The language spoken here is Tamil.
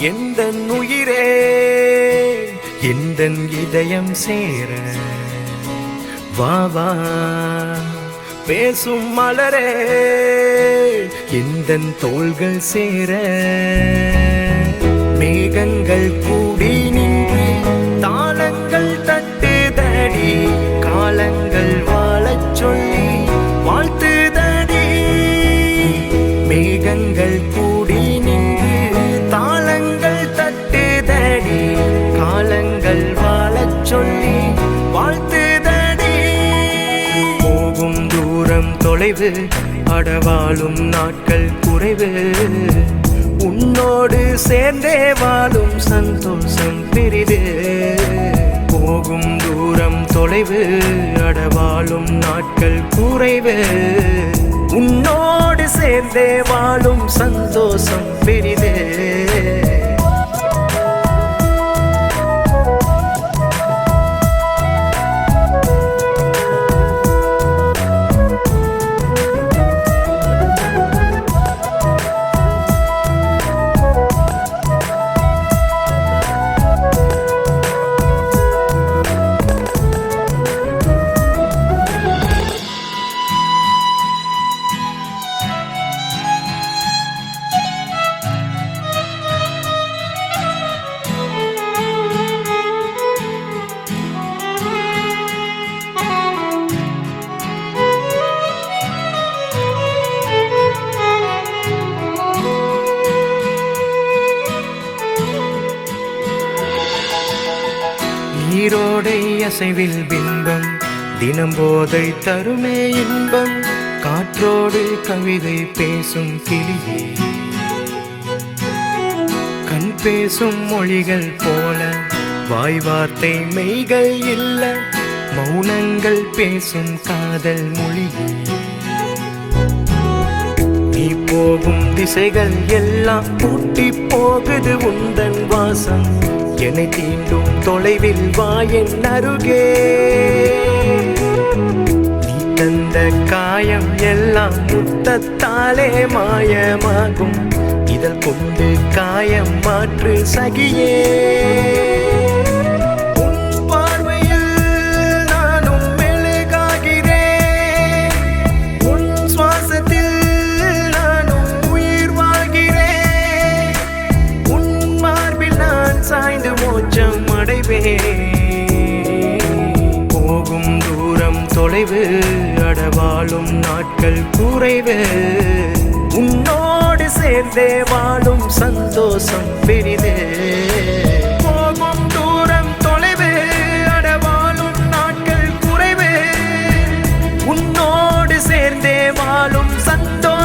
எந்த உயிரே எந்த இதயம் சேர? வாவா பேசும் மலரே எந்த தோள்கள் சேர? மேகங்கள் கூடி நின்று தாளங்கள் தட்டு தடி காலங்கள் வாழச் சொல்லி வாழ்த்து தடி மேகங்கள் கூடி தொலைவு அடவாழும் நாட்கள் குறைவு. உன்னோடு சேர்ந்தே வாழும் சந்தோஷம் பெரிது போகும் தூரம் தொலைவு அடவாழும் நாட்கள் குறைவு. உன்னோடு சேர்ந்தே வாழும் சந்தோஷம் பெரிது நீரோடை அசைவில் பிம்பம் தினம் போதை தருமே இன்பம். காற்றோடு கவிதை பேசும் கிளியே. கண் பேசும் மொழிகள் போல வாய் வார்த்தை மெய்கள் இல்ல மௌனங்கள் பேசும் காதல் மொழியே. போகும் திசைகள் எல்லாம் பூட்டி போகுது உந்தன் வாசம். என்னை தீண்டும் தொலைவில் வாயின் அருகே. நீ தந்த காயம் எல்லாம் முத்தத்தாலே மாயமாகும். இதழ் கொண்டு காயம் மாற்று சகியே. தொலைவு அடவாழும் நாட்கள் குறைவு. உன்னோடு சேர்ந்தே வாழும் சந்தோஷம் பெரிது. போகும் தூரம் தொலைவு அடவாழும் நாட்கள் குறைவு. உன்னோடு சேர்ந்தே வாழும் சந்தோஷம்